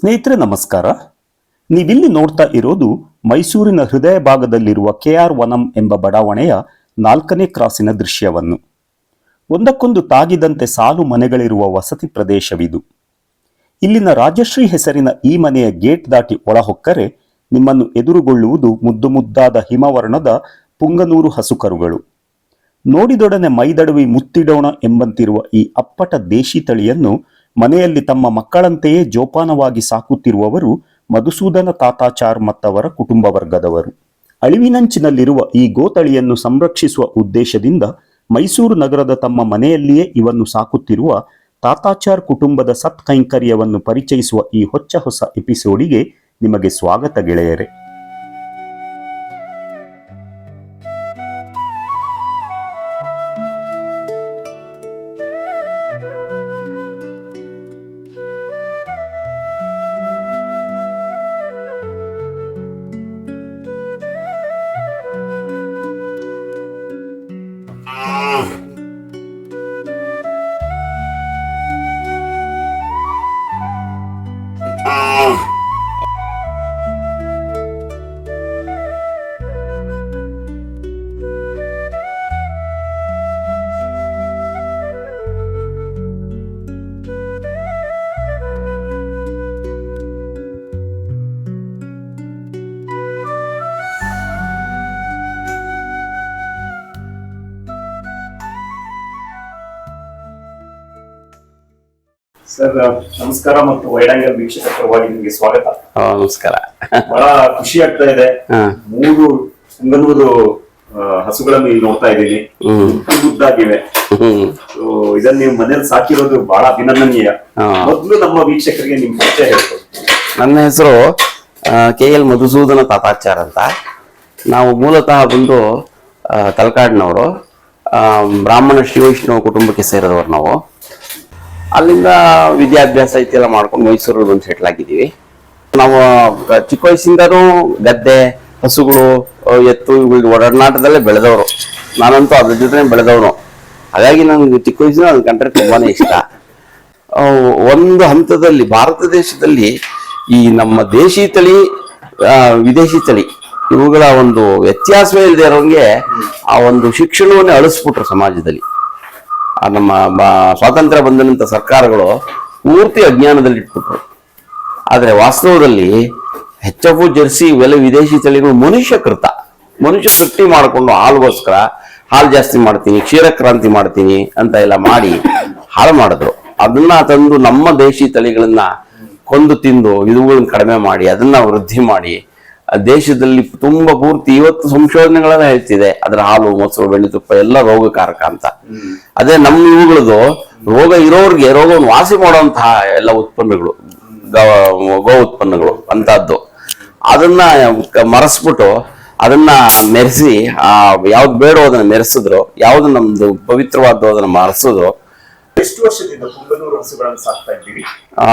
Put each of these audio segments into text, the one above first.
ಸ್ನೇಹಿತರೆ, ನಮಸ್ಕಾರ. ನೀವಿಲ್ಲಿ ನೋಡ್ತಾ ಇರೋದು ಮೈಸೂರಿನ ಹೃದಯ ಭಾಗದಲ್ಲಿರುವ ಕೆ ಆರ್ ವನಂ ಎಂಬ ಬಡಾವಣೆಯ ನಾಲ್ಕನೇ ಕ್ರಾಸಿನ ದೃಶ್ಯವನ್ನು. ಒಂದಕ್ಕೊಂದು ತಾಗಿದಂತೆ ಸಾಲು ಮನೆಗಳಿರುವ ವಸತಿ ಪ್ರದೇಶವಿದು. ಇಲ್ಲಿನ ರಾಜಶ್ರೀ ಹೆಸರಿನ ಈ ಮನೆಯ ಗೇಟ್ ದಾಟಿ ಒಳಹೊಕ್ಕರೆ ನಿಮ್ಮನ್ನು ಎದುರುಗೊಳ್ಳುವುದು ಮುದ್ದು ಮುದ್ದಾದ ಹಿಮವರ್ಣದ ಪುಂಗನೂರು ಹಸುಕರುಗಳು. ನೋಡಿದೊಡನೆ ಮೈದಡವಿ ಮುತ್ತಿಡೋಣ ಎಂಬಂತಿರುವ ಈ ಅಪ್ಪಟ ದೇಶಿ ತಳಿಯನ್ನು ಮನೆಯಲ್ಲಿ ತಮ್ಮ ಮಕ್ಕಳಂತೆಯೇ ಜೋಪಾನವಾಗಿ ಸಾಕುತ್ತಿರುವವರು ಮಧುಸೂದನ ತಾತಾಚಾರ್ ಮತ್ತವರ ಕುಟುಂಬ ವರ್ಗದವರು. ಅಳಿವಿನಂಚಿನಲ್ಲಿರುವ ಈ ಗೋತಳಿಯನ್ನು ಸಂರಕ್ಷಿಸುವ ಉದ್ದೇಶದಿಂದ ಮೈಸೂರು ನಗರದ ತಮ್ಮ ಮನೆಯಲ್ಲಿಯೇ ಇವನ್ನು ಸಾಕುತ್ತಿರುವ ತಾತಾಚಾರ್ ಕುಟುಂಬದ ಸತ್ಕೈಂಕರ್ಯವನ್ನು ಪರಿಚಯಿಸುವ ಈ ಹೊಚ್ಚ ಹೊಸ ಎಪಿಸೋಡಿಗೆ ನಿಮಗೆ ಸ್ವಾಗತ ಗೆಳೆಯರೆ. ಸರ್ ನಮಸ್ಕಾರ ಮತ್ತು ವೈಡಾಂಗಲ್ ವೀಕ್ಷಕ ಪರವಾಗಿ ನಿಮಗೆ ಸ್ವಾಗತ. ನಮಸ್ಕಾರ. ಬಹಳ ಖುಷಿ ಆಗ್ತಾ ಇದೆ. ಮೂರು ಪುಂಗನೂರು ಆ, ಹಸುಗಳನ್ನು ಇಲ್ಲಿ ನೋಡ್ತಾ ಇದ್ದೀನಿ. ಉದ್ದಾಗಿವೆ ಇದನ್ನ ನೀವು ಮನೇಲಿ ಸಾಕಿರೋದು ಬಹಳ ಅಭಿನಂದನೀಯ. ಮೊದಲು ನಮ್ಮ ವೀಕ್ಷಕರಿಗೆ ನಿಮ್ ಪರಿಚಯ ಹೇಳ್ಬೋದು ನನ್ನ ಹೆಸರು ಕೆ ಎಲ್ ಮಧುಸೂದನ ತಾತಾಚಾರ್ ಅಂತ. ನಾವು ಮೂಲತಃ ಬಂದು ತಲಕಾಡಿನವರು ಆ, ಬ್ರಾಹ್ಮಣ ಶ್ರೀ ವೈಷ್ಣವ ಕುಟುಂಬಕ್ಕೆ ಸೇರಿದವರು ನಾವು. ಅಲ್ಲಿಂದ ವಿದ್ಯಾಭ್ಯಾಸ ಇತ್ತೆಲ್ಲ ಮಾಡ್ಕೊಂಡು ಮೈಸೂರಲ್ಲಿ ಬಂದು ಸೆಟ್ಲ್ ಆಗಿದ್ದೀವಿ ನಾವು ಚಿಕ್ಕ ವಯಸ್ಸಿಂದನೂ ಗದ್ದೆ, ಹಸುಗಳು ಎತ್ತು ಇವುಗಳ ಒಡನಾಟದಲ್ಲೇ ಬೆಳೆದವರು. ನಾನಂತೂ ಅದ್ರ ಜೊತೆ ಬೆಳೆದವನು. ಹಾಗಾಗಿ ನನಗೆ ಚಿಕ್ಕ ವಯಸ್ಸಿನ ಅದನ್ನು ಕಂಡ್ರೆ ತುಂಬಾ ಇಷ್ಟ. ಒಂದು ಹಂತದಲ್ಲಿ ಭಾರತ ದೇಶದಲ್ಲಿ ಈ ನಮ್ಮ ದೇಶಿ ತಳಿ ವಿದೇಶಿ ತಳಿ ಇವುಗಳ ಒಂದು ವ್ಯತ್ಯಾಸವೇ ಇಲ್ಲದೆ ಇರೋಂಗೆ ಆ ಒಂದು ಶಿಕ್ಷಣವನ್ನೇ ಅಳಿಸ್ಬಿಟ್ರು ಸಮಾಜದಲ್ಲಿ. ನಮ್ಮ ಸ್ವಾತಂತ್ರ್ಯ ಬಂದ ನಂತರ ಸರ್ಕಾರಗಳು ಪೂರ್ತಿ ಅಜ್ಞಾನದಲ್ಲಿ ಇಟ್ಬಿಟ್ರು ಆದ್ರೆ ವಾಸ್ತವದಲ್ಲಿ ಹೆಚ್ಚು ಜರ್ಸಿ ಇವೆಲ್ಲ ವಿದೇಶಿ ತಳಿಗಳು ಮನುಷ್ಯ ಕೃತ. ಮನುಷ್ಯ ಸೃಷ್ಟಿ ಮಾಡಿಕೊಂಡು ಹಾಲುಗೋಸ್ಕರ ಹಾಲು ಜಾಸ್ತಿ ಮಾಡ್ತೀನಿ, ಕ್ಷೀರ ಕ್ರಾಂತಿ ಮಾಡ್ತೀನಿ ಅಂತ ಎಲ್ಲ ಮಾಡಿ ಹಾಳು ಮಾಡಿದ್ರು. ಅದನ್ನ ತಂದು ನಮ್ಮ ದೇಶಿ ತಳಿಗಳನ್ನ ಕೊಂದು ತಿಂದು ಇವುಗಳನ್ನ ಕಡಿಮೆ ಮಾಡಿ, ಅದನ್ನ ವೃದ್ಧಿ ಮಾಡಿ ದೇಶದಲ್ಲಿ ತುಂಬಾ ಪೂರ್ತಿ ಇವತ್ತು ಸಂಶೋಧನೆಗಳೆಲ್ಲ ಹೇಳ್ತಿದೆ. ಅದರ ಹಾಲು ಮೊಸರು ಬೆಣ್ಣೆ ತುಪ್ಪ ಎಲ್ಲ ರೋಗಕಾರಕ ಅಂತ. ಅದೇ ನಮ್ಮ ಇವುಗಳದು ರೋಗ ಇರೋರಿಗೆ ರೋಗವನ್ನು ವಾಸಿ ಮಾಡುವಂತಹ ಎಲ್ಲ ಉತ್ಪನ್ನಗಳು ಗೋ ಉತ್ಪನ್ನಗಳು ಅಂತದ್ದು ಅದನ್ನ ಮರಸ್ಬಿಟ್ಟು ಅದನ್ನ ಮೆರೆಸಿ ಆ ಯಾವ್ದು ಬೇಡೋ ಅದನ್ನ ಮೆರೆಸಿದ್ರು ಯಾವ್ದು ನಮ್ದು ಪವಿತ್ರವಾದ್ದು ಅದನ್ನ ಮರೆಸಿದ್ರು ಎಷ್ಟು ವರ್ಷದಿಂದ ಪುಂಗನೂರು ಹಸುಗಳನ್ನು ಸಾಕ್ತಾ ಇದ್ದೀವಿ ಆ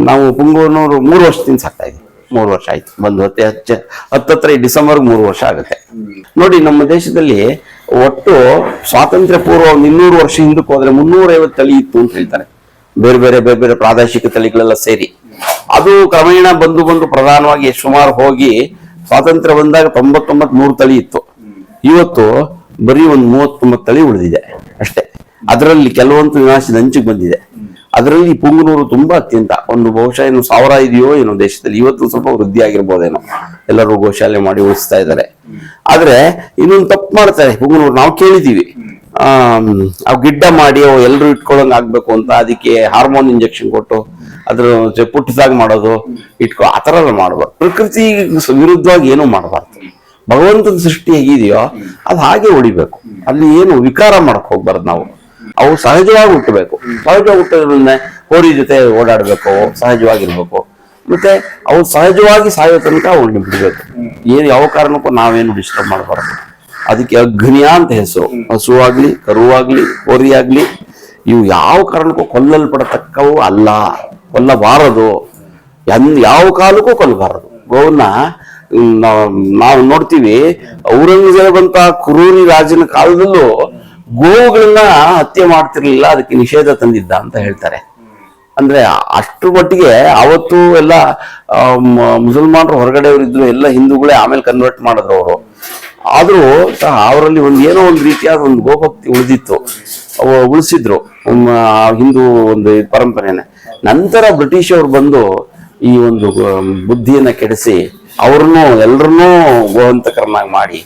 ನಾವು ಪುಂಗೂರ್ನೂರು ಮೂರು ವರ್ಷದಿಂದ ಸಾಕ್ತಾ ಇದ್ವಿ ಮೂರು ವರ್ಷ ಆಯ್ತು. ಬಂದು ಹತ್ತಿ ಹಚ್ಚ ಹತ್ತತ್ರ ಈ ಡಿಸೆಂಬರ್ ಮೂರು ವರ್ಷ ಆಗುತ್ತೆ. ನೋಡಿ, ನಮ್ಮ ದೇಶದಲ್ಲಿ ಒಟ್ಟು ಸ್ವಾತಂತ್ರ್ಯ ಪೂರ್ವ ಇನ್ನೂರು ವರ್ಷ ಹಿಂದಕ್ಕೆ ಹೋದ್ರೆ ಮುನ್ನೂರೈವತ್ತು ತಳಿ ಇತ್ತು ಅಂತ ಹೇಳ್ತಾರೆ. ಬೇರೆ ಬೇರೆ ಬೇರೆ ಬೇರೆ ಪ್ರಾದೇಶಿಕ ತಳಿಗಳೆಲ್ಲ ಸೇರಿ. ಅದು ಕ್ರಮೇಣ ಬಂದು ಬಂದು ಪ್ರಧಾನವಾಗಿ ಸುಮಾರು ಹೋಗಿ ಸ್ವಾತಂತ್ರ್ಯ ಬಂದಾಗ ತೊಂಬತ್ತೊಂಬತ್ ಮೂರು ತಳಿ ಇತ್ತು. ಇವತ್ತು ಬರೀ ಒಂದು ಮೂವತ್ತೊಂಬತ್ತು ತಳಿ ಉಳಿದಿದೆ ಅಷ್ಟೇ. ಅದರಲ್ಲಿ ಕೆಲವೊಂದು ವಿನಾಶದ ಅಂಚಿಗೆ ಬಂದಿದೆ. ಅದರಲ್ಲಿ ಪುಂಗನೂರು ತುಂಬಾ ಅತ್ಯಂತ. ಒಂದು ಬಹುಶಃ ಏನು ಸಾವಿರ ಇದೆಯೋ ಏನೋ ದೇಶದಲ್ಲಿ. ಇವತ್ತು ಸ್ವಲ್ಪ ವೃದ್ಧಿ ಆಗಿರ್ಬೋದೇನೋ ಎಲ್ಲರೂ ಗೋಶಾಲೆ ಮಾಡಿ ಉಳಿಸ್ತಾ ಇದ್ದಾರೆ. ಆದ್ರೆ ಇನ್ನೊಂದು ತಪ್ಪು ಮಾಡ್ತಾರೆ ಪುಂಗನೂರು. ನಾವು ಕೇಳಿದೀವಿ ಆ ಗಿಡ್ಡ ಮಾಡಿ ಅವು ಎಲ್ಲರೂ ಇಟ್ಕೊಳ್ಳಂಗ್ ಆಗ್ಬೇಕು ಅಂತ ಅದಕ್ಕೆ ಹಾರ್ಮೋನ್ ಇಂಜೆಕ್ಷನ್ ಕೊಟ್ಟು ಅದ್ರ ಪುಟ್ಟದಾಗಿ ಮಾಡೋದು, ಇಟ್ಕೊ, ಆ ಥರ ಎಲ್ಲ ಮಾಡಬಾರ್ದು. ಪ್ರಕೃತಿ ವಿರುದ್ಧವಾಗಿ ಏನೂ ಮಾಡಬಾರ್ದು. ಭಗವಂತನ ಸೃಷ್ಟಿ ಹೇಗಿದೆಯೋ ಅದು ಹಾಗೆ ಉಳಿಬೇಕು. ಅಲ್ಲಿ ಏನು ವಿಕಾರ ಮಾಡಕ್ ಹೋಗ್ಬಾರ್ದು ನಾವು. ಅವು ಸಹಜವಾಗಿ ಹುಟ್ಟಬೇಕು. ಸಹಜವಾಗಿ ಹುಟ್ಟೋದ್ರಿಂದ ಹೋರಿ ಜೊತೆ ಓಡಾಡಬೇಕು ಸಹಜವಾಗಿರ್ಬೇಕು. ಮತ್ತೆ ಅವು ಸಹಜವಾಗಿ ಸಾಯೋ ತನಕ ಅವ್ರನ್ನ ಬಿಡಬೇಕು. ಏನು ಯಾವ ಕಾರಣಕ್ಕೂ ನಾವೇನು ಡಿಸ್ಟರ್ಬ್ ಮಾಡಬಾರ್ದು. ಅದಕ್ಕೆ ಅಗ್ನಿಯ ಅಂತ ಹೆಸರು. ಹಸು ಆಗ್ಲಿ ಕರು ಆಗ್ಲಿ ಹೋರಿ ಆಗ್ಲಿ ಇವು ಯಾವ ಕಾರಣಕ್ಕೂ ಕೊಲ್ಲಲ್ಪಡತಕ್ಕವು ಅಲ್ಲ. ಕೊಲ್ಲಬಾರದು. ಎನ್ ಯಾವ ಕಾಲಕ್ಕೂ ಕೊಲ್ಲಬಾರದು. ಗೋವನ್ನ ನಾವು ನೋಡ್ತೀವಿ ಔರಂಗಜೇಬ್ ಅಂತ ಕುರೂರಿ ರಾಜನ ಕಾಲದಲ್ಲೂ ಗೋವುಗಳನ್ನ ಹತ್ಯೆ ಮಾಡ್ತಿರ್ಲಿಲ್ಲ, ಅದಕ್ಕೆ ನಿಷೇಧ ತಂದಿದ್ದ ಅಂತ ಹೇಳ್ತಾರೆ. ಅಂದ್ರೆ ಅಷ್ಟು ಮಟ್ಟಿಗೆ ಅವತ್ತು ಎಲ್ಲ ಮುಸಲ್ಮಾನರು ಹೊರಗಡೆ ಇದ್ರು ಎಲ್ಲ ಹಿಂದೂಗಳೇ ಆಮೇಲೆ ಕನ್ವರ್ಟ್ ಮಾಡಿದ್ರು ಅವರು. ಆದ್ರೂ ಸಹ ಅವರಲ್ಲಿ ಒಂದು ಏನೋ ಒಂದು ರೀತಿಯಾದ ಒಂದು ಗೋಭಕ್ತಿ ಉಳಿದಿತ್ತು. ಉಳಿಸಿದ್ರು. ಹಿಂದೂ ಒಂದು ಪರಂಪರೆನೆ. ನಂತರ ಬ್ರಿಟಿಷ್ ಅವರು ಬಂದು ಈ ಒಂದು ಬುದ್ಧಿಯನ್ನ ಕೆಡಿಸಿ ಅವ್ರನ್ನೂ ಎಲ್ಲರನ್ನೂ ಗೋವಂತಕರನ್ನಾಗಿ ಮಾಡಿ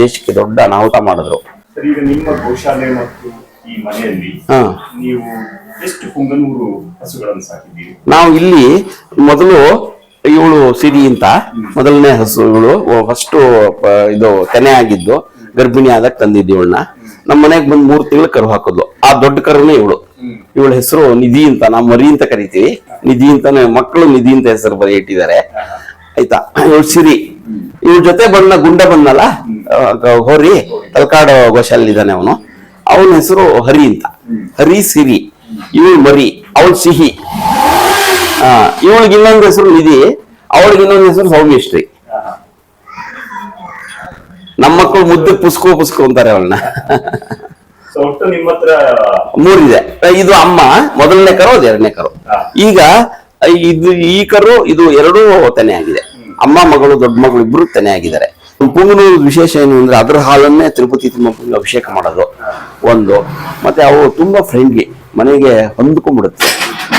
ದೇಶಕ್ಕೆ ದೊಡ್ಡ ಅನಾಹುತ ಮಾಡಿದ್ರು. ಸರ್ ಈಗ ನಿಮ್ಮ ಗೋಶಾಲೆ ಮತ್ತು ಈ ಮನೆಯಲ್ಲಿ ನೀವು ಎಷ್ಟು ಪುಂಗನೂರು ಹಸುಗಳನ್ನು ಸಾಕಿದ್ದೀರಿ? ನಾವು ಇಲ್ಲಿ ಮೊದಲು ಇವಳು ಸಿರಿ ಅಂತ ಮೊದಲನೇ ಹಸು ಇವಳು ಫಸ್ಟ್ ಇದು ತೆನೆ ಆಗಿದ್ದು ಗರ್ಭಿಣಿ ಆದಾಗ ತಂದಿದ್ದು ಇವಳನ್ನ ನಮ್ಮ ಮನೆಗೆ ಬಂದು ಮೂರು ತಿಂಗಳು ಕರು ಹಾಕಿದ್ಲು. ಆ ದೊಡ್ಡ ಕರುನೇ ಇವಳು. ಇವಳ ಹೆಸರು ನಿಧಿ ಅಂತ ನಾವು ಮರಿ ಅಂತ ಕರಿತೀವಿ. ನಿಧಿ ಅಂತಾನೆ ಮಕ್ಕಳು ನಿಧಿ ಅಂತ ಹೆಸರು ಬರೀ ಇಟ್ಟಿದ್ದಾರೆ ಆಯ್ತಾ? ಇವಳು ಸಿರಿ. ಇವಳ ಜೊತೆ ಬಂದ ಗುಂಡ ಬಂದಲ್ಲ ಹೋರಿ ತಲಕಾಡು ಗೋಶಾಲೆ ಇದ್ದಾನೆ ಅವನು. ಅವನ ಹೆಸರು ಹರಿ ಅಂತ. ಹರಿ ಸಿರಿ ಇವಳು ಮರಿ ಅವಳು ಸಿಹಿ. ಇವಳಿಗೆ ಇನ್ನೊಂದು ಹೆಸರು ನಿಧಿ ಅವಳಿಗೆ ಇನ್ನೊಂದು ಹೆಸರು ಸೌಮ್ಯಶ್ರೀ. ನಮ್ಮ ಮಕ್ಕಳು ಮುದ್ದೆ ಪುಸ್ಕೋ ಪುಸ್ಕೋ ಅಂತಾರೆ ಅವಳನ್ನ. ಮೂರಿದೆ. ಇದು ಅಮ್ಮ ಮೊದಲನೇ ಕರು ಅದು ಎರಡನೇ ಕರು. ಈಗ ಇದು ಈ ಕರು ಇದು ಎರಡೂ ತನೆ ಆಗಿದೆ ಅಮ್ಮ ಮಗಳು ದೊಡ್ಡ ಮಗಳು ಇಬ್ರು ತೆನೆ ಆಗಿದ್ದಾರೆ ಪುಂಗನೂರು ವಿಶೇಷ ಏನು ಅಂದ್ರೆ ಅದ್ರ ಹಾಲನ್ನೇ ತಿರುಪತಿ ತಿಮ್ಮಪ್ಪನಿಗೆ ಅಭಿಷೇಕ ಮಾಡೋದು ಒಂದು. ಮತ್ತೆ ಅವು ತುಂಬಾ ಫ್ರೆಂಡ್ಲಿ ಮನೆಗೆ ಹೊಂದ್ಕೊಂಡ್ಬಿಡುತ್ತೆ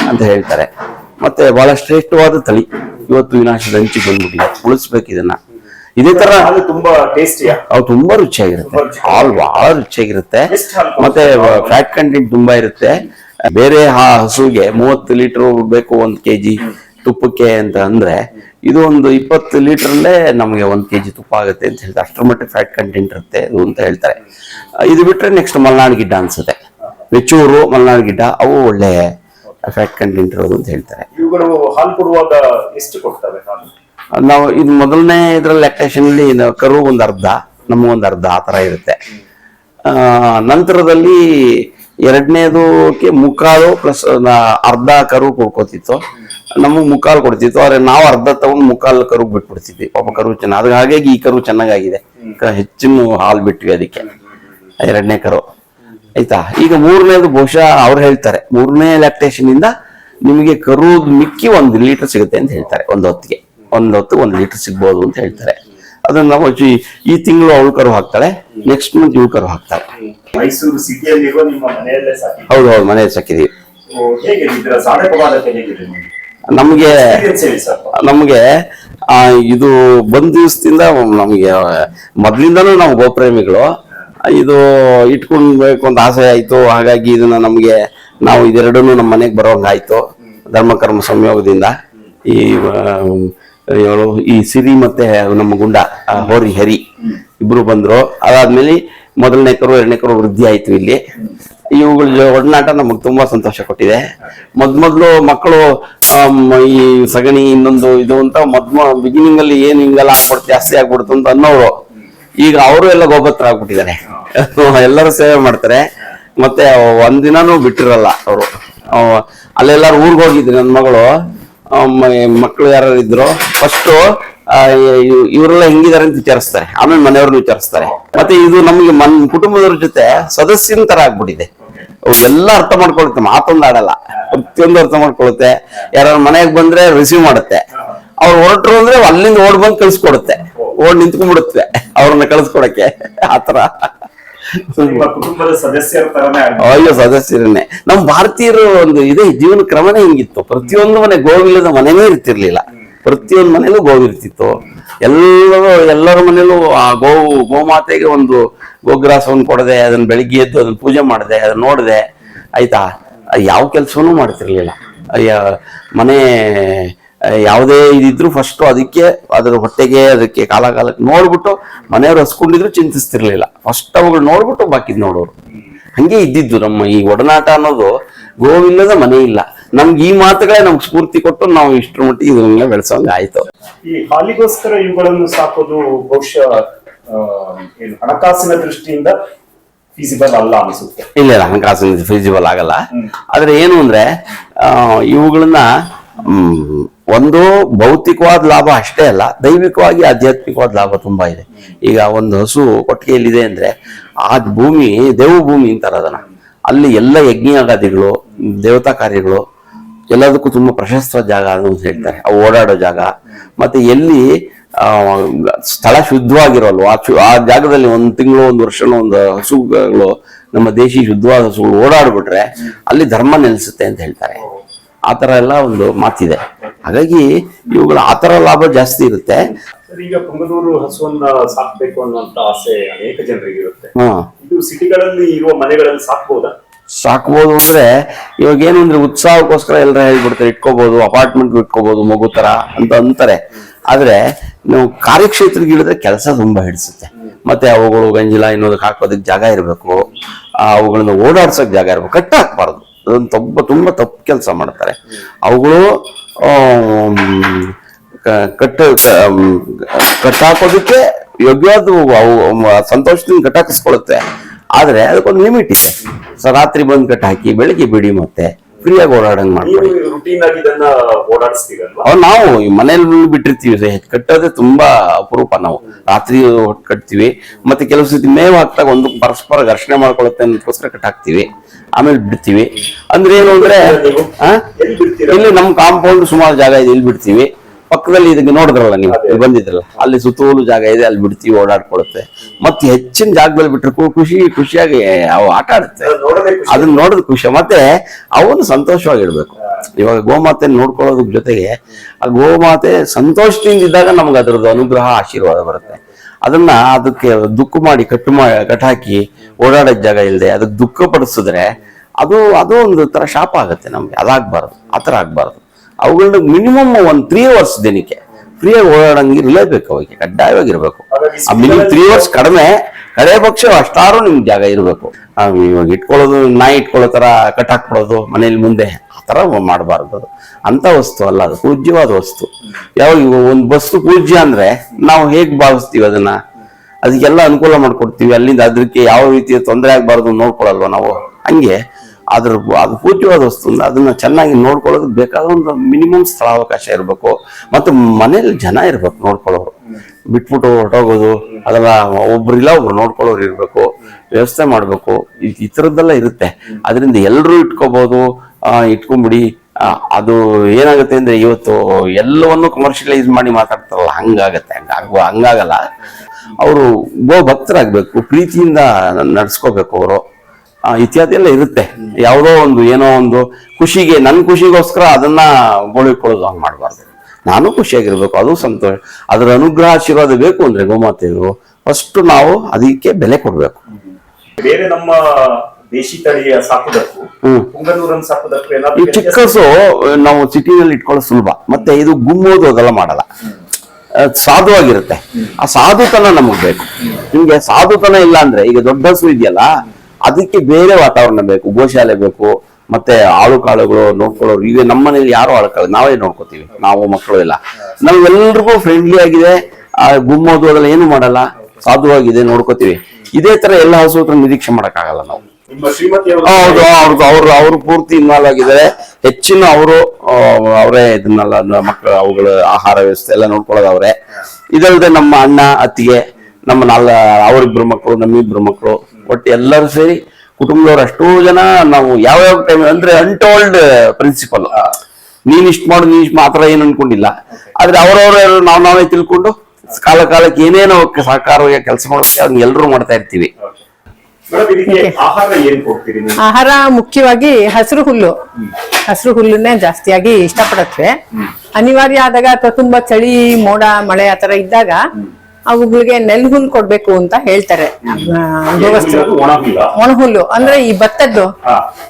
ಅಂತ ಹೇಳ್ತಾರೆ. ಮತ್ತೆ ಬಹಳ ಶ್ರೇಷ್ಠವಾದ ತಳಿ ಇವತ್ತು ವಿನಾಶದ ಹಂಚಿ ಬಂದ್ಬಿಟ್ಟಿದೆ. ಉಳಿಸ್ಬೇಕು ಇದನ್ನ. ಇದೇ ತರ ತುಂಬಾ ಟೇಸ್ಟಿಯಾ ಅವು ತುಂಬಾ ರುಚಿಯಾಗಿರುತ್ತೆ. ಹಾಲು ಬಹಳ ರುಚಿಯಾಗಿರುತ್ತೆ? ಮತ್ತೆ ಫ್ಯಾಟ್ ಕಂಟೆಂಟ್ ತುಂಬಾ ಇರುತ್ತೆ. ಬೇರೆ ಹಸುಗೆ ಮೂವತ್ತು ಲೀಟರ್ ಬೇಕು ಒಂದು ಕೆಜಿ ತುಪ್ಪಕ್ಕೆ ಅಂತ ಅಂದ್ರೆ ಇದು ಒಂದು ಇಪ್ಪತ್ತು ಲೀಟ್ರಲ್ಲೇ ನಮಗೆ ಒಂದ್ ಕೆಜಿ ತುಪ್ಪ ಆಗುತ್ತೆ ಅಂತ ಹೇಳ್ತಾರೆ. ಅಷ್ಟರ ಮಟ್ಟಿಗೆ ಫ್ಯಾಟ್ ಕಂಟೆಂಟ್ ಇರುತ್ತೆ ಇದು ಅಂತ ಹೇಳ್ತಾರೆ. ಇದು ಬಿಟ್ರೆ ನೆಕ್ಸ್ಟ್ ಮಲ್ನಾಡ್ ಗಿಡ್ಡ ಅನ್ಸುತ್ತೆ. ವೆಚ್ಚೂರು ಮಲ್ನಾಡ್ ಗಿಡ್ಡ ಅವು ಒಳ್ಳೆ ಫ್ಯಾಟ್ ಕಂಟೆಂಟ್ ಇರೋದು ಅಂತ ಹೇಳ್ತಾರೆ. ಇವುಗಳು ಹಾಲು ಕೊಡುವಾಗ ಎಷ್ಟು ಕೊಡ್ತವೆ ನಾವು ಇದು ಮೊದಲನೇ ಇದ್ರಲ್ಲಿ ಅಲ್ಲಿ ಕರು ಒಂದು ಅರ್ಧ ನಮಗೊಂದು ಅರ್ಧ ಆ ಥರ ಇರುತ್ತೆ. ನಂತರದಲ್ಲಿ ಎರಡನೇದಕ್ಕೆ ಮುಕ್ಕಾಲು ಪ್ಲಸ್ ಅರ್ಧ ಕರು ಕೊಡ್ಕೋತಿತ್ತು. ನಮಗ್ ಮುಕ್ಕಾಲು ಕೊಡ್ತಿತ್ತು ಆದ್ರೆ ನಾವು ಅರ್ಧ ತಗೊಂಡು ಮುಕ್ಕಾಲು ಕರು ಬಿಟ್ಬಿಡ್ತಿದ್ವಿ. ಪಾಪ ಕರು ಚೆನ್ನಾಗಿ ಹಾಗಾಗಿ ಈ ಕರು ಚೆನ್ನಾಗಾಗಿದೆ. ಹೆಚ್ಚಿನ ಹಾಲು ಬಿಟ್ವಿ ಅದಕ್ಕೆ. ಎರಡನೇ ಕರು. ಆಯ್ತಾ? ಈಗ ಮೂರನೇದು ಬಹುಶಃ ಅವ್ರು ಹೇಳ್ತಾರೆ. ಮೂರನೇ ಲ್ಯಾಕ್ಟೇಷನ್ ಇಂದ ನಿಮಗೆ ಕರು ಮಿಕ್ಕಿ ಒಂದು ಲೀಟರ್ ಸಿಗುತ್ತೆ ಅಂತ ಹೇಳ್ತಾರೆ. ಒಂದು ಹೊತ್ತಿಗೆ. ಒಂದು ಹೊತ್ತು ಒಂದು ಲೀಟರ್ ಸಿಗ್ಬೋದು ಅಂತ ಹೇಳ್ತಾರೆ. ಅದನ್ನ ನಾವು ಈ- ತಿಂಗಳು ಅವಳು ಕರು ಹಾಕ್ತಾಳೆ ನೆಕ್ಸ್ಟ್ ಮಂತ್ ಇವಳು ಕರು ಹಾಕ್ತಾಳೆ. ಮೈಸೂರು ಸಿಟಿಯಲ್ಲಿ ಹೌದು ಹೌದು ಮನೆಯಲ್ಲಿ ಸಾಕಿದೀವಿ ನಿಮಗೆ ನಮಗೆ ಇದು ಬಂದ ದಿವಸದಿಂದ ನಮಗೆ ಮೊದಲಿಂದನೂ ನಾವು ಗೋಪ್ರೇಮಿಗಳು. ಇದು ಇಟ್ಕೊಳ್ಬೇಕು ಅಂತ ಆಸೆ ಆಯಿತು. ಹಾಗಾಗಿ ಇದನ್ನ ನಮಗೆ ನಾವು ಇದೆರಡೂ ನಮ್ಮ ಮನೆಗೆ ಬರೋಂಗಾಯ್ತು. ಧರ್ಮಕರ್ಮ ಸಂಯೋಗದಿಂದ. ಈ ಈ ಸಿರಿ ಮತ್ತೆ ನಮ್ಮ ಗುಂಡ ಹೋರಿ ಹರಿ ಇಬ್ರು ಬಂದರು. ಅದಾದ್ಮೇಲೆ ಮೊದಲನೇ ಕರು ಎರಡನೇ ಕರು ವೃದ್ಧಿ ಆಯಿತು ಇಲ್ಲಿ. ಇವುಗಳ ಒಡನಾಟ ನಮಗೆ ತುಂಬಾ ಸಂತೋಷ ಕೊಟ್ಟಿದೆ. ಮೊದ್ ಮೊದ್ಲು ಮಕ್ಕಳು ಈ ಸಗಣಿ ಇನ್ನೊಂದು ಇದು ಅಂತ ಮೊದ್ಮ ಬಿಗಿನಿಂಗ್ ಅಲ್ಲಿ ಏನ್ ಹಿಂಗೆಲ್ಲ ಆಗ್ಬಿಡ್ತು, ಜಾಸ್ತಿ ಆಗ್ಬಿಡ್ತು ಅಂತ ಅನ್ನೋರು, ಈಗ ಅವರು ಎಲ್ಲ ಗೋಬತ್ರ ಆಗ್ಬಿಟ್ಟಿದ್ದಾರೆ. ಎಲ್ಲರೂ ಸೇವೆ ಮಾಡ್ತಾರೆ. ಮತ್ತೆ ಒಂದಿನಾನು ಬಿಟ್ಟಿರಲ್ಲ ಅವರು. ಅಲ್ಲೆಲ್ಲಾರು ಊರ್ಗ್ ಹೋಗಿದ್ರು ನನ್ನ ಮಗಳು. ಮಕ್ಕಳು ಯಾರು ಇದ್ರು ಫಸ್ಟ್ ಇವರೆಲ್ಲ ಹೆಂಗಿದಾರೆ ಅಂತ ವಿಚಾರಿಸ್ತಾರೆ. ಆಮೇಲೆ ಮನೆಯವ್ರನ್ನ ವಿಚಾರಿಸ್ತಾರೆ. ಮತ್ತೆ ಇದು ನಮಗೆ ಮನ್, ಕುಟುಂಬದವ್ರ ಜೊತೆ ಸದಸ್ಯನ ತರ ಆಗ್ಬಿಟ್ಟಿದೆ. ಎಲ್ಲ ಅರ್ಥ ಮಾಡ್ಕೊಳುತ್ತೆ ಮಾತೊಂದು ಆಡಲ್ಲ. ಪ್ರತಿಯೊಂದು ಅರ್ಥ ಮಾಡ್ಕೊಳುತ್ತೆ. ಯಾರು ಮನೆಗೆ ಬಂದ್ರೆ ರಿಸೀವ್ ಮಾಡುತ್ತೆ. ಅವ್ರು ಹೊರಟರು ಅಂದ್ರೆ ಅಲ್ಲಿಂದ ಓಡ್ ಬಂದು ಕಳ್ಸಿಕೊಡುತ್ತೆ. ಓಡ್ ನಿಂತ್ಕೊಂಡ್ಬಿಡುತ್ತೆ ಅವ್ರನ್ನ ಕಳಿಸ್ಕೊಡಕ್ಕೆ. ಆತರ ಅಯ್ಯೋ ಸದಸ್ಯರನ್ನೇ. ನಮ್ಮ ಭಾರತೀಯರು ಒಂದು ಇದೇ ಜೀವನ ಕ್ರಮನೇ ಹಿಂಗಿತ್ತು. ಪ್ರತಿಯೊಂದು ಮನೆ ಗೋವಿಲ್ಲದ ಮನೆನೇ ಇರ್ತಿರ್ಲಿಲ್ಲ. ಪ್ರತಿಯೊಂದು ಮನೇಲೂ ಗೋವಿರ್ತಿತ್ತು ಎಲ್ಲರೂ, ಎಲ್ಲರ ಮನೇಲೂ ಆ ಗೋವು, ಗೋಮಾತೆಗೆ ಒಂದು ಗೋಗ್ರಾಸವನ್ನು ಕೊಡದೆ, ಅದನ್ನು ಬೆಳಿಗ್ಗೆ ಎದ್ದು ಅದನ್ನು ಪೂಜೆ ಮಾಡಿದೆ, ಅದನ್ನ ನೋಡಿದೆ, ಆಯ್ತಾ? ಯಾವ ಕೆಲಸವೂ ಮಾಡ್ತಿರ್ಲಿಲ್ಲ. ಅಯ್ಯ, ಮನೆ, ಯಾವುದೇ ಇದಿದ್ರು ಫಸ್ಟ್ ಅದಕ್ಕೆ, ಅದರ ಹೊಟ್ಟೆಗೆ, ಅದಕ್ಕೆ ಕಾಲ ಕಾಲಕ್ಕೆ ನೋಡ್ಬಿಟ್ಟು ಮನೆಯವ್ರು ಹಸ್ಕೊಂಡಿದ್ರು ಚಿಂತಿಸ್ತಿರ್ಲಿಲ್ಲ. ಫಸ್ಟ್ ಅವುಗಳು ನೋಡ್ಬಿಟ್ಟು ಬಾಕಿದ್ ನೋಡೋರು. ಹಂಗೆ ಇದ್ದಿದ್ದು ನಮ್ಮ ಈ ಒಡನಾಟ ಅನ್ನೋದು ಗೋವಿಲ್ಲದ ಮನೆ ಇಲ್ಲ. ನಮ್ಗೆ ಈ ಮಾತುಗಳೇ ನಮ್ಗೆ ಸ್ಫೂರ್ತಿ ಕೊಟ್ಟು ನಾವು ಇಷ್ಟರ ಮಟ್ಟಿಗೆ ಇದನ್ನ ಬೆಳೆಸೋಂಗ್ ಆಯ್ತು. ಈ ಹಾಲಿಗೋಸ್ಕರ ಇವುಗಳನ್ನು ಸಾಕೋದು ಬಹುಶಃ ಏನು ಹಣಕಾಸಿನ ದೃಷ್ಟಿಯಿಂದ ಫೀಸಿಬಲ್ ಅಲ್ಲ ಅನಿಸುತ್ತೆ. ಇಲ್ಲ ಇಲ್ಲ ಹಣಕಾಸಿನ ಫೀಸಿಬಲ್ ಆಗಲ್ಲ. ಆದ್ರೆ ಏನು ಅಂದ್ರೆ ಇವುಗಳನ್ನ ಒಂದು ಭೌತಿಕವಾದ ಲಾಭ ಅಷ್ಟೇ ಅಲ್ಲ ದೈವಿಕವಾಗಿ ಆಧ್ಯಾತ್ಮಿಕವಾದ ಲಾಭ ತುಂಬಾ ಇದೆ. ಈಗ ಒಂದು ಹಸು ಕೊಟ್ಟಿಗೆಯಲ್ಲಿದೆ ಅಂದ್ರೆ ಆ ಭೂಮಿ ದೇವ ಭೂಮಿ ಅಂತಾರ ಅದನ್ನ ಅಲ್ಲಿ ಎಲ್ಲ ಯಜ್ಞಾಗಾದಿಗಳು ದೇವತಾ ಕಾರ್ಯಗಳು ಎಲ್ಲದಕ್ಕೂ ತುಂಬಾ ಪ್ರಶಸ್ತ ಜಾಗ ಅಂತ ಹೇಳ್ತಾರೆ. ಅವು ಓಡಾಡೋ ಜಾಗ. ಮತ್ತೆ ಎಲ್ಲಿ ಸ್ಥಳ ಶುದ್ಧವಾಗಿರೋಲ್ವ ಆ ಶು- ಆ ಜಾಗದಲ್ಲಿ ಒಂದು ತಿಂಗಳು ಒಂದು ವರ್ಷನೋ ಒಂದು ಹಸುಗಳು ನಮ್ಮ ದೇಶಿ ಶುದ್ಧವಾದ ಹಸುಗಳು ಓಡಾಡ್ಬಿಟ್ರೆ ಅಲ್ಲಿ ಧರ್ಮ ನೆಲೆಸುತ್ತೆ ಅಂತ ಹೇಳ್ತಾರೆ. ಆ ತರ ಎಲ್ಲ ಒಂದು ಮಾತಿದೆ. ಹಾಗಾಗಿ ಇವುಗಳ ಆ ತರ ಲಾಭ ಜಾಸ್ತಿ ಇರುತ್ತೆ. ಈಗ ಪುಂಗನೂರು ಹಸುವನ್ನ ಸಾಕ್ಬೇಕು ಅನ್ನುವಂತ ಆಸೆ ಅನೇಕ ಜನರಿಗೆ ಇರುತ್ತೆ. ಹಾ. ಇದು ಸಿಟಿಗಳಲ್ಲಿ ಇರುವ ಮನೆಗಳಲ್ಲಿ ಸಾಕ್ಬೋದಾ? ಸಾಕ್ಬೋದು ಅಂದ್ರೆ ಇವಾಗ ಏನು ಅಂದ್ರೆ ಉತ್ಸಾಹಕ್ಕೋಸ್ಕರ ಎಲ್ಲರ ಹೇಳ್ಬಿಡ್ತಾರೆ ಇಟ್ಕೋಬಹುದು ಅಪಾರ್ಟ್ಮೆಂಟ್ ಇಟ್ಕೋಬಹುದು ಮಗು ತರ ಅಂತ ಅಂತಾರೆ. ಆದ್ರೆ ನಾವು ಕಾರ್ಯಕ್ಷೇತ್ರಕ್ಕೆ ಇಳಿದ್ರೆ ಕೆಲಸ ತುಂಬಾ ಹಿಡಿಸುತ್ತೆ. ಮತ್ತೆ ಅವುಗಳು ಗಂಜಿಲ ಇನ್ನೋದಕ್ಕೆ ಹಾಕೋದಕ್ಕೆ ಜಾಗ ಇರಬೇಕು. ಅವುಗಳನ್ನ ಓಡಾಡ್ಸಕ್ ಜಾಗ ಇರಬೇಕು. ಕಟ್ಟ ಹಾಕ್ಬಾರ್ದು. ಅದೊಂದು ತುಂಬ, ತುಂಬಾ ತಪ್ಪು ಕೆಲಸ ಮಾಡ್ತಾರೆ. ಅವುಗಳು ಕಟ್ಟ ಕಟ್ಟಾಕೋದಕ್ಕೆ ಯೋಗ್ಯವಾದ ಅವು ಸಂತೋಷದಿಂದ ಕಟ್ಟಾಕಿಸ್ಕೊಳುತ್ತೆ ಆದ್ರೆ ಅದಕ್ಕೊಂದು ಲಿಮಿಟ್ ಇದೆ. ರಾತ್ರಿ ಬಂದ್ ಕಟ್ಟ ಹಾಕಿ ಬೆಳಿಗ್ಗೆ ಬಿಡಿ ಮತ್ತೆ ಫ್ರೀಯಾಗಿ ಓಡಾಡಂಗ್ ಮಾಡ್ಕೊಳ್ಳಿ. ರುಟೀನ್ ಆಗಿ ಓಡಾಡಿಸ್ತೀರಲ್ವಾ? ಅವ್ ನಾವು ಮನೆಯಲ್ಲಿ ಮನೇಲಿ ಬಿಟ್ಟಿರ್ತೀವಿ ಹೆಚ್ಚು ಕಟ್ಟೋದೇ ತುಂಬಾ ಅಪರೂಪ ನಾವು. ರಾತ್ರಿ ಹೊತ್ತು ಕಟ್ತೀವಿ. ಮತ್ತೆ ಕೆಲವು ಸತಿ ಮೇವು ಹಾಕ್ದಾಗ ಒಂದು ಪರಸ್ಪರ ಘರ್ಷಣೆ ಮಾಡ್ಕೊಳತ್ತೆ ಅನ್ನೋದಕ್ಕೋಸ್ಕರ ಕಟ್ ಹಾಕ್ತಿವಿ. ಆಮೇಲೆ ಬಿಡ್ತೀವಿ. ಅಂದ್ರೆ ಏನು ಅಂದ್ರೆ ಇಲ್ಲಿ ನಮ್ಮ ಕಾಂಪೌಂಡ್ ಸುಮಾರು ಜಾಗ ಇದೆ ಇಲ್ಲಿ ಬಿಡ್ತೀವಿ. ಪಕ್ಕದಲ್ಲಿ ಇದಕ್ಕೆ ನೋಡಿದ್ರಲ್ಲ ನೀವು. ಇಲ್ಲಿ ಬಂದಿದ್ರಲ್ಲ? ಅಲ್ಲಿ ಸುತ್ತೋಲು ಜಾಗ ಇದೆ ಅಲ್ಲಿ ಬಿಡ್ತೀವಿ ಓಡಾಡ್ಕೊಳುತ್ತೆ. ಮತ್ತೆ ಹೆಚ್ಚಿನ ಜಾಗದಲ್ಲಿ ಬಿಟ್ಟರೆ ಖುಷಿ ಖುಷಿಯಾಗಿ ಅವು ಆಟ ಆಡುತ್ತೆ. ಅದನ್ನ ನೋಡೋದು ಖುಷಿ. ಖುಷಿ. ಮತ್ತೆ ಅವನು ಸಂತೋಷವಾಗಿರ್ಬೇಕು. ಇವಾಗ ಗೋಮಾತೆ ನೋಡ್ಕೊಳ್ಳೋದ್ರ ಜೊತೆಗೆ ಆ ಗೋಮಾತೆ ಸಂತೋಷದಿಂದ ಇದ್ದಾಗ ನಮ್ಗೆ ಅದರದ್ದು ಅನುಗ್ರಹ ಆಶೀರ್ವಾದ ಬರುತ್ತೆ. ಅದನ್ನ ಅದಕ್ಕೆ ದುಃಖ ಮಾಡಿ ಕಟ್ಟು ಮಾಡಿ ಕಟ್ಟಾಕಿ ಓಡಾಡೋ ಜಾಗ ಇಲ್ಲದೆ ಅದಕ್ಕೆ ದುಃಖ ಪಡಿಸಿದ್ರೆ ಅದು ಅದು ಒಂದು ತರ ಶಾಪ ಆಗುತ್ತೆ ನಮ್ಗೆ. ಅದಾಗಬಾರ್ದು. ಆ ಥರ ಆಗ್ಬಾರ್ದು. ಅವುಗಳನ್ನ ಮಿನಿಮಮ್ ಒಂದು ತ್ರೀ ಅವರ್ಸ್ ದಿನಕ್ಕೆ. ಫ್ರೀಯಾಗಿ ಓಡಾಡಂಗೆ ಇರಲೇಬೇಕು ಅವಕ್ಕೆ ಕಡ್ಡಾಯವಾಗಿರ್ಬೇಕು. ಆ ಮಿನಿಮಮ್ ತ್ರೀ ಅವರ್ಸ್ ಕಡಿಮೆ ಕಡೆ ಪಕ್ಷ ಅಷ್ಟಾರು ನಿಮ್ಗೆ ಜಾಗ ಇರಬೇಕು. ಇವಾಗ ಇಟ್ಕೊಳ್ಳೋದು ನಾಯಿ ಇಟ್ಕೊಳ್ಳೋ ತರ ಕಟ್ ಹಾಕ್ಬಿಡೋದು ಮನೇಲಿ ಮುಂದೆ ಆ ತರ ಮಾಡಬಾರ್ದು. ಅದು ಅಂತ ವಸ್ತು ಅಲ್ಲ ಅದು ಪೂಜ್ಯವಾದ ವಸ್ತು. ಯಾವಾಗ ಇವಾಗ ಒಂದು ವಸ್ತು ಪೂಜ್ಯ ಅಂದ್ರೆ ನಾವು ಹೇಗೆ ಭಾವಿಸ್ತೀವಿ ಅದನ್ನ? ಅದಕ್ಕೆಲ್ಲ ಅನುಕೂಲ ಮಾಡ್ಕೊಡ್ತೀವಿ. ಅಲ್ಲಿಂದ ಅದಕ್ಕೆ ಯಾವ ರೀತಿಯ ತೊಂದರೆ ಆಗಬಾರ್ದು ನೋಡ್ಕೊಳಲ್ವ ನಾವು? ಹಂಗೆ ಅದ್ರ ಅದು ಪೂಜ್ಯವಾದ ವಸ್ತು ಅದನ್ನ ಚೆನ್ನಾಗಿ ನೋಡ್ಕೊಳ್ಳೋದು ಬೇಕಾದ ಒಂದು ಮಿನಿಮಮ್ ಸ್ಥಳಾವಕಾಶ ಇರಬೇಕು. ಮತ್ತು ಮನೇಲಿ ಜನ ಇರ್ಬೇಕು ನೋಡ್ಕೊಳ್ಳೋರು. ಬಿಟ್ಬಿಟ್ಟು ಹೊರಟೋಗೋದು ಅದೆಲ್ಲ ಒಬ್ರಿಲ್ಲ ಒಬ್ರು ನೋಡ್ಕೊಳ್ಳೋರು ಇರಬೇಕು, ವ್ಯವಸ್ಥೆ ಮಾಡಬೇಕು. ಈ- ಥರದ್ದೆಲ್ಲ ಇರುತ್ತೆ. ಅದರಿಂದ ಎಲ್ಲರೂ ಇಟ್ಕೋಬಹುದು ಇಟ್ಕೊಂಬಿಡಿ. ಅದು ಏನಾಗುತ್ತೆ ಅಂದ್ರೆ ಇವತ್ತು ಎಲ್ಲವನ್ನು ಕಮರ್ಷಿಯಲೈಸ್ ಮಾಡಿ ಮಾತಾಡ್ತಾರಲ್ಲ, ಹಂಗಾಗತ್ತೆ, ಹಂಗಾಗುವ, ಹಂಗಾಗಲ್ಲ. ಅವರು ಗೋ ಭಕ್ತರಾಗ್ಬೇಕು ಪ್ರೀತಿಯಿಂದ ನಡ್ಸ್ಕೋಬೇಕು ಅವರು. ಇತ್ಯಾದಿ ಎಲ್ಲ ಇರುತ್ತೆ. ಯಾವುದೋ ಒಂದು ಏನೋ ಒಂದು ಖುಷಿಗೆ ನನ್ನ ಖುಷಿಗೋಸ್ಕರ ಅದನ್ನ ಗೋಳಿಕೊಳ್ಳೋದು ಹಂಗೆ ಮಾಡಬಾರ್ದು. ನಾನು ಖುಷಿಯಾಗಿರ್ಬೇಕು ಅದು ಸಂತೋಷ. ಅದರ ಅನುಗ್ರಹ ಆಶೀರ್ವಾದ ಬೇಕು ಅಂದ್ರೆ ಗೋಮಾತೆಯು ಫಸ್ಟ್ ನಾವು ಅದಕ್ಕೆ ಬೆಲೆ ಕೊಡ್ಬೇಕು. ಬೇರೆ ನಮ್ಮ ದೇಶಿ ತಳಿಯ ಸಾಕುದಕ್ಕೂ ಈ ಚಿಕ್ಕಸು ನಾವು ಸಿಟಿನಲ್ಲಿ ಇಟ್ಕೊಳ್ಳೋದು ಸುಲಭ. ಮತ್ತೆ ಇದು ಗುಮ್ಮೋದು ಅದೆಲ್ಲ ಮಾಡಲ್ಲ. ಸಾಧುವಾಗಿರುತ್ತೆ. ಆ ಸಾಧುತನ ನಮಗ್ ಬೇಕು. ನಿಮ್ಗೆ ಸಾಧುತನ ಇಲ್ಲ ಅಂದ್ರೆ ಈಗ ದೊಡ್ಡ ಹಸು ಇದೆಯಲ್ಲ ಅದಕ್ಕೆ ಬೇರೆ ವಾತಾವರಣ ಬೇಕು ಗೋಶಾಲೆ ಬೇಕು ಮತ್ತೆ ಆಳು ಕಾಳುಗಳು ನೋಡ್ಕೊಳ್ಳೋರು. ಈಗ ನಮ್ಮ ಮನೇಲಿ ಯಾರು ಆಳು ಕಾಳು? ನಾವೇ ನೋಡ್ಕೋತೀವಿ. ನಾವು ಮಕ್ಕಳು ಎಲ್ಲ ನಾವೆಲ್ರಿಗೂ ಫ್ರೆಂಡ್ಲಿ ಆಗಿದೆ. ಆ ಗುಮ್ಮೋದು ಅದೆಲ್ಲ ಏನು ಮಾಡಲ್ಲ. ಸಾಧುವಾಗಿದೆ ನೋಡ್ಕೋತೀವಿ. ಇದೇ ತರ ಎಲ್ಲ ಹಸು ಹತ್ರ ನಿರೀಕ್ಷೆ ಮಾಡಕ್ಕಾಗಲ್ಲ ನಾವು. ಹೌದು ಅವ್ರದ್ದು ಅವ್ರು ಅವರು ಪೂರ್ತಿ ಇನ್ವಾಲ್ವ್ ಆಗಿದ್ದಾರೆ. ಹೆಚ್ಚಿನ ಅವರು ಅವರೇ ಇದನ್ನೆಲ್ಲ ಮಕ್ಕಳು ಮಕ್ಕಳ ಅವುಗಳ ಆಹಾರ ವ್ಯವಸ್ಥೆ ಎಲ್ಲ ನೋಡ್ಕೊಳ್ಳೋದು ಅವರೇ ಇದಲ್ಲದೆ ನಮ್ಮ ಅಣ್ಣ ಅತ್ತಿಗೆ ನಮ್ಮ ನಾಲ್ ಅವರಿಬ್ರು ಮಕ್ಕಳು ನಮ್ಮಿಬ್ರು ಮಕ್ಕಳು ಒಟ್ಟು ಎಲ್ಲರೂ ಸೇರಿ ಕುಟುಂಬದವ್ರು ಅಷ್ಟೋ ಜನ ನಾವು ಯಾವ ಯಾವ ಟೈಮ್ ಅಂದ್ರೆ ಅನ್ಟೋಲ್ಡ್ ಪ್ರಿನ್ಸಿಪಲ್ ನೀನ್ ಇಷ್ಟ ಮಾಡು ನೀನ್ ಇಷ್ಟ ಮಾತ್ರ ಏನು ಅನ್ಕೊಂಡಿಲ್ಲ. ಆದ್ರೆ ಅವ್ರವ್ರ ನಾವ್ ನಾವೇ ತಿಳ್ಕೊಂಡು ಕಾಲ ಕಾಲಕ್ಕೆ ಏನೇನೋ ಸಹಕಾರವಾಗಿ ಕೆಲಸ ಮಾಡೋದಕ್ಕೆ ಅದನ್ನ ಎಲ್ಲರೂ ಮಾಡ್ತಾ ಇರ್ತೀವಿ. ಆಹಾರ ಏನ್ ಕೊಡ್ತೀರಿ ನೀವು? ಆಹಾರ ಮುಖ್ಯವಾಗಿ ಹಸಿರು ಹುಲ್ಲು. ಹಸಿರು ಹುಲ್ಲನ್ನೇ ಜಾಸ್ತಿಯಾಗಿ ಇಷ್ಟಪಡತ್ವೆ ಅನಿವಾರ್ಯ ಆದಾಗ ಅಥವಾ ತುಂಬಾ ಚಳಿ ಮೋಡ ಮಳೆ ಆತರ ಇದ್ದಾಗ ಅವುಗಳಿಗೆ ನೆಲ್ ಹುಲ್ ಕೊಡ್ಬೇಕು ಅಂತ ಹೇಳ್ತಾರೆ. ಒಣಹುಲ್ಲು? ಅಂದ್ರೆ ಈ ಭತ್ತದ್ದು.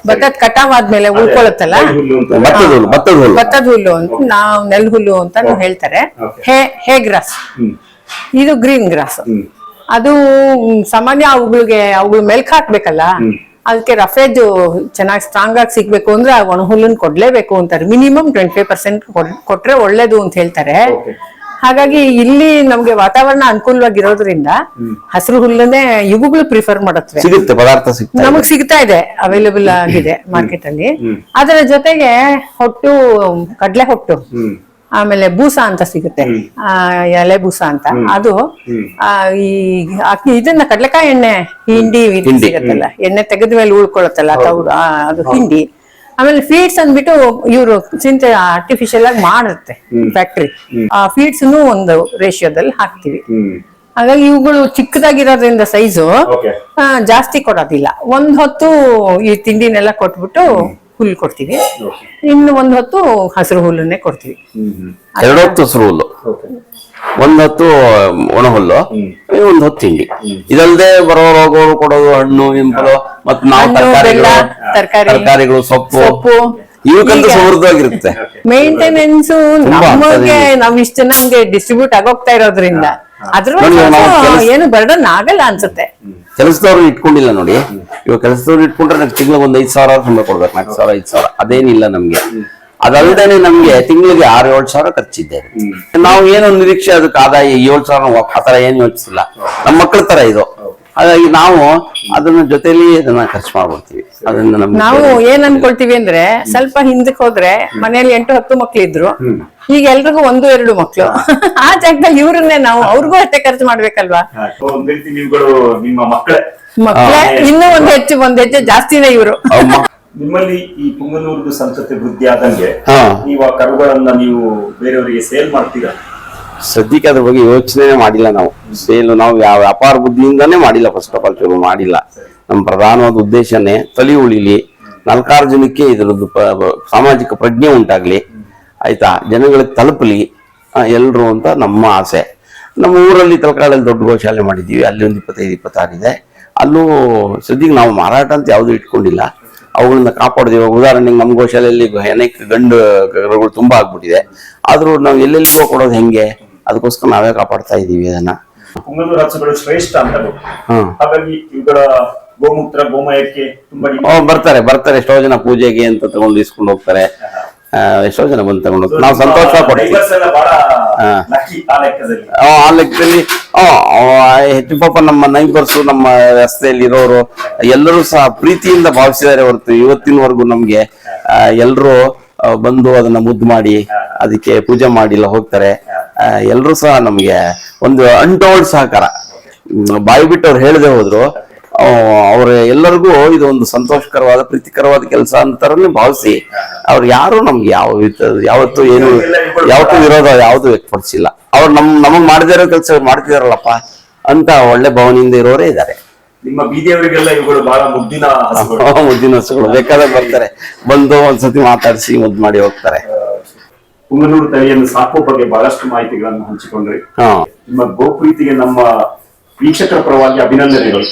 ಭತ್ತದ್ ಕಟಾವ್ ಆದ್ಮೇಲೆ ಉಳ್ಕೊಳತ್ತಲ್ಲ ಭತ್ತದ ಹುಲ್ಲು ಅಂತ ನಾವು ನೆಲ್ ಹುಲ್ಲು ಅಂತ ಹೇಳ್ತಾರೆ. ಹೇ ಹೇ ಗ್ರಾಸ್. ಇದು ಗ್ರೀನ್ ಗ್ರಾಸ್. ಅದು ಸಾಮಾನ್ಯ ಅವುಗಳಿಗೆ ಅವುಗಳು ಮೆಲ್ಕ್ ಹಾಕ್ಬೇಕಲ್ಲ? ಅದಕ್ಕೆ ರಫೇಜ್ ಚೆನ್ನಾಗಿ ಸ್ಟ್ರಾಂಗ್ ಆಗಿ ಸಿಗ್ಬೇಕು ಅಂದ್ರೆ ಆ ಒಣ ಹುಲ್ಲನ್ನು ಕೊಡ್ಲೇಬೇಕು ಅಂತಾರೆ ಮಿನಿಮಮ್ ಟ್ವೆಂಟಿ ಫೈವ್ ಪರ್ಸೆಂಟ್ ಕೊಟ್ರೆ ಒಳ್ಳೇದು ಅಂತ ಹೇಳ್ತಾರೆ. ಹಾಗಾಗಿ ಇಲ್ಲಿ ನಮ್ಗೆ ವಾತಾವರಣ ಅನುಕೂಲವಾಗಿರೋದ್ರಿಂದ ಹಸಿರು ಹುಲ್ಲನ್ನೇ ಇವುಗಳು ಪ್ರಿಫರ್ ಮಾಡತ್ವೆ ಸಿಗುತ್ತೆ ಪದಾರ್ಥ ಸಿಗ್ತದೆ ನಮಗ್ ಸಿಗ್ತಾ ಇದೆ ಅವೈಲೇಬಲ್ ಆಗಿದೆ ಮಾರ್ಕೆಟ್ ಅಲ್ಲಿ ಅದರ ಜೊತೆಗೆ ಹೊಟ್ಟು ಕಡ್ಲೆ ಹೊಟ್ಟು ಆಮೇಲೆ ಬೂಸ ಅಂತ ಸಿಗುತ್ತೆ. ಆ, ಎಲೆ ಬೂಸ ಅಂತ. ಅದು ಆ, ಈ ಇದನ್ನ ಕಡ್ಲೆಕಾಯಿ ಎಣ್ಣೆ ಹಿಂಡಿ. ಸಿಗತ್ತಲ್ಲ. ಎಣ್ಣೆ ತೆಗೆದ ಮೇಲೆ ಉಳ್ಕೊಳತ್ತಲ್ಲ ಅದು ಹಿಂಡಿ. ಆಮೇಲೆ ಫೀಡ್ಸ್ ಅಂದ್ಬಿಟ್ಟು ಇವರು ಚಿಂತೆ ಆರ್ಟಿಫಿಷಿಯಲ್ ಆಗಿ ಮಾಡುತ್ತೆ ಫ್ಯಾಕ್ಟ್ರಿ ಆ ಫೀಡ್ಸ್ ಒಂದು ರೇಷಿಯೋದಲ್ಲಿ ಹಾಕ್ತಿವಿ. ಹಾಗಾಗಿ ಇವುಗಳು ಚಿಕ್ಕದಾಗಿರೋದ್ರಿಂದ ಸೈಜು ಜಾಸ್ತಿ ಕೊಡೋದಿಲ್ಲ. ಒಂದ್ ಹೊತ್ತು ಈ ತಿಂಡಿನೆಲ್ಲ ಕೊಟ್ಬಿಟ್ಟು ಹುಲ್ಲು ಕೊಡ್ತೀವಿ. ಇನ್ನು ಒಂದ್ ಹೊತ್ತು ಹಸಿರು ಹುಲ್ಲನ್ನೇ ಕೊಡ್ತೀವಿ. ಎರಡು ಹೊತ್ತು ಹಸಿರು ಹುಲ್ಲು. ಒಂದ್ ಹೊತ್ತು ಒಣ ಹುಲ್ಲು ಒಂದ್ ಹೊತ್ತು ತಿಂಡಿ. ಇದಲ್ದೆ ಬರೋ ರೋಗಗಳು ಕೊಡೋದು ಹಣ್ಣು ಹಿಂಪಲು ಮತ್ ನಾವು ತರಕಾರಿಗಳು ತರಕಾರಿ, ತರಕಾರಿಗಳು ಸೊಪ್ಪು. ಸೊಪ್ಪು. ಇವಕ್ಕಂತೂ ಸಮೃದ್ಧವಾಗಿರುತ್ತೆ ಮೇಂಟೆನೆನ್ಸ್ ನಮಗೆ. ನಾವ್ ಇಷ್ಟ ಜನ ಹಂಗೆ ಡಿಸ್ಟ್ರಿಬ್ಯೂಟ್ ಆಗೋಗ್ತಾ ಇರೋದ್ರಿಂದ. ಅದ್ರ ಏನು ಬರ್ಡನ್ ಆಗಲ್ಲ ಅನ್ಸುತ್ತೆ. ಕೆಲಸದವ್ರು ಇಟ್ಕೊಂಡಿಲ್ಲ ನೋಡಿ. ಇವಾಗ ಕೆಲಸದವ್ರು ಇಟ್ಕೊಂಡ್ರೆ ನಮ್ಗೆ ತಿಂಗಳಿಗೆ ಒಂದ್ ಐದ್ ಸಾವಿರ ಸಂಬಳ ಕೊಡ್ಬೇಕು. ನಾಲ್ಕು ಸಾವಿರ ಐದ್ ಸಾವಿರ. ಅದೇನಿಲ್ಲ ನಮ್ಗೆ. ಅದಲ್ದೇನೆ ನಮ್ಗೆ ತಿಂಗ್ಳಿಗೆ ಆರು ಏಳು ಸಾವಿರ ಖರ್ಚಿದ್ದೆ ನಾವು ಏನೋ ನಿರೀಕ್ಷೆ ಅದಕ್ಕೆ ಆದಾಯ ಏಳು ಸಾವಿರ ಆತರ ಏನ್ ತರ ಏನು ಯೋಚಿಸಿಲ್ಲ. ನಮ್ಮ ಮಕ್ಕಳ ತರ ಇದು. ಹಾಗಾಗಿ ನಾವು ಅದನ್ನ ಜೊತೆಲಿ ಅದನ್ನ ಖರ್ಚು ಮಾಡ್ಬಿಡ್ತೀವಿ. ಅದನ್ನ ನಮ್ಗೆ ನಾವು ಏನ್ ಅನ್ಕೊಳ್ತೀವಿ ಅಂದ್ರೆ ಸ್ವಲ್ಪ ಹಿಂದಕ್ಕೆ ಹೋದ್ರೆ ಮನೆಯಲ್ಲಿ ಎಂಟು ಹತ್ತು ಮಕ್ಳಿದ್ರು. ಈಗ ಎಲ್ರಿಗೂ ಒಂದು ಎರಡು ಮಕ್ಳು. ಆ ಜಾಗದಲ್ಲಿ ಇವ್ರನ್ನೇ ನಾವು ಅವ್ರಿಗೂ ಅಷ್ಟೇ ಖರ್ಚು ಮಾಡ್ಬೇಕಲ್ವಾ? ಒಂದ್ ರೀತಿ ನೀವುಗಳು ನಿಮ್ಮ ಮಕ್ಕಳೇ. ಮಕ್ಳೇ? ಇನ್ನೂ ಒಂದ್ ಹೆಚ್ಚು ಒಂದ್ ಹೆಚ್ಚು ಜಾಸ್ತಿನೇ ಇವರು. ನಿಮ್ಮಲ್ಲಿ ಈ ಪುಂಗನೂರ್ದು ಸಂತತಿ ವೃದ್ಧಿ ಆದಂಗೆ ಹಾ. ನೀವು ಆ ಕರುಗಳನ್ನ ನೀವು ಬೇರೆಯವರಿಗೆ ಸೇಲ್ ಮಾಡ್ತೀರಾ? ಸದ್ಯಕ್ಕೆ ಅದ್ರ ಬಗ್ಗೆ ಯೋಚನೆ ಮಾಡಿಲ್ಲ ನಾವು. ಸೇಲ್ ನಾವು ಯಾವ ವ್ಯಾಪಾರ ಬುದ್ಧಿಯಿಂದಾನೇ ಮಾಡಿಲ್ಲ ಫಸ್ಟ್ ಆಫ್ ಆಲ್ ಶುರು ಮಾಡಿಲ್ಲ. ನಮ್ಮ ಪ್ರಧಾನವಾದ ಉದ್ದೇಶನೇ ತಲೆ ಉಳಿಲಿ ನಾಲ್ಕಾರು ಜನಕ್ಕೆ ಇದರದ್ದು ಸಾಮಾಜಿಕ ಪ್ರಜ್ಞೆ ಉಂಟಾಗ್ಲಿ, ಆಯ್ತಾ? ಜನಗಳಿಗೆ ತಲುಪಲಿ ಎಲ್ಲರೂ ಅಂತ ನಮ್ಮ ಆಸೆ. ನಮ್ಮ ಊರಲ್ಲಿ ತಲಕಾಡಲ್ಲಿ ದೊಡ್ಡ ಗೋಶಾಲೆ ಮಾಡಿದ್ದೀವಿ, ಅಲ್ಲಿ ಒಂದು ಇಪ್ಪತ್ತೈದು, ಇಪ್ಪತ್ತಾರಿದೆ. ಅಲ್ಲೂ ಸದ್ಯಕ್ಕೆ ನಾವು ಮಾರಾಟ ಅಂತ ಯಾವುದು ಇಟ್ಕೊಂಡಿಲ್ಲ. ಅವುಗಳನ್ನ ಕಾಪಾಡಿದೀವಿ ಇವಾಗ ಉದಾಹರಣೆಗೆ ನಮ್ಮ ಗೋಶಾಲೆಯಲ್ಲಿ ಅನೇಕ ಗಂಡು ಕರುಗಳು ತುಂಬಾ ಆಗ್ಬಿಟ್ಟಿದೆ. ಆದರೂ ನಾವು ಎಲ್ಲೆಲ್ಲಿಗೋ ಕೊಡೋದು ಹೆಂಗೆ? ಅದಕ್ಕೋಸ್ಕರ ನಾವೇ ಕಾಪಾಡ್ತಾ ಇದೀವಿ ಅದನ್ನ. ಪುಂಗನೂರು ಹಸುಗಳು ಶ್ರೇಷ್ಠ ಅಂತ ಹಾಗಾಗಿ ಇವುಗಳ ಗೋಮೂತ್ರ ಗೋಮಯಕ್ಕೆ ತುಂಬಾ ಓ, ಬರ್ತಾರೆ ಬರ್ತಾರೆ. ಎಷ್ಟೋ ಜನ ಪೂಜೆಗೆ ಅಂತ ತಗೊಂಡು ಇಸ್ಕೊಂಡು ಹೋಗ್ತಾರೆ. ಎಷ್ಟೋ ಜನ ಬಂದು ತಗೊಂಡು ಹೋಗ್ತಾರೆ. ನಾವು ಸಂತೋಷ ಆ ಲೆಕ್ಕದಲ್ಲಿ. ಹೆಚ್ಚು ಪಾಪ ನಮ್ಮ ನೈಬರ್ಸು ನಮ್ಮ ರಸ್ತೆಯಲ್ಲಿ ಇರೋರು ಎಲ್ಲರೂ ಸಹ ಪ್ರೀತಿಯಿಂದ ಭಾವಿಸಿದ್ದಾರೆ ಹೊರತು ಇವತ್ತಿನವರೆಗೂ ನಮ್ಗೆ. ಎಲ್ಲರೂ ಬಂದು ಅದನ್ನ ಮುದ್ದು ಮಾಡಿ ಅದಕ್ಕೆ ಪೂಜೆ ಮಾಡಿಲ್ಲ ಹೋಗ್ತಾರೆ. ಎಲ್ಲರೂ ಸಹ ನಮ್ಗೆ ಒಂದು ಅಂಟೋಲ್ಡ್ ಸಹಕಾರ. ಬಾಯಿ ಬಿಟ್ಟು ಅವ್ರು ಹೇಳದೆ ಹೋದ್ರು. ಅವ್ರ ಎಲ್ಲರಿಗೂ ಇದು ಒಂದು ಸಂತೋಷಕರವಾದ ಪ್ರೀತಿಕರವಾದ ಕೆಲಸ ಅಂತಾರನೇ ಭಾವಿಸಿ ಅವ್ರು ಯಾರು ನಮ್ಗೆ ಯಾವ ಯಾವತ್ತು ಯಾವತ್ತೂ ಏನು ಯಾವತ್ತೂ ವಿರೋಧ ಯಾವುದು ವ್ಯಕ್ತಪಡಿಸಿಲ್ಲ. ಅವ್ರು ನಮ್ ನಮಗ್ ಮಾಡದೇ ಇರೋ ಕೆಲಸ ಮಾಡ್ತಿದಾರಲ್ಲಪ್ಪ ಅಂತ ಒಳ್ಳೆ ಭಾವನೆಯಿಂದ ಇರೋರೇ ಇದ್ದಾರೆ. ನಿಮ್ಮ ಬೀದಿಯವರಿಗೆಲ್ಲ ಇವುಗಳು ಬಹಳ ಮುದ್ದಿನ ಮುದ್ದಿನ ಹಸುಗಳು ಬೇಕಾದಾಗ ಬರ್ತಾರೆ. ಬಂದು ಒಂದ್ಸತಿ ಮಾತಾಡಿಸಿ ಮುದ್ದು ಮಾಡಿ ಹೋಗ್ತಾರೆ. ಪುಂಗನೂರು ತಳಿಯನ್ನು ಸಾಕುವ ಬಗ್ಗೆ ಬಹಳಷ್ಟು ಮಾಹಿತಿಗಳನ್ನು ಹಂಚಿಕೊಂಡ್ರಿ. ಹಾ. ನಿಮ್ಮ ಗೋಪ್ರೀತಿಗೆ ನಮ್ಮ ವೀಕ್ಷಕರ ಪರವಾಗಿ ಅಭಿನಂದನೆಗಳು.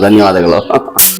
ಧನ್ಯವಾದಗಳು.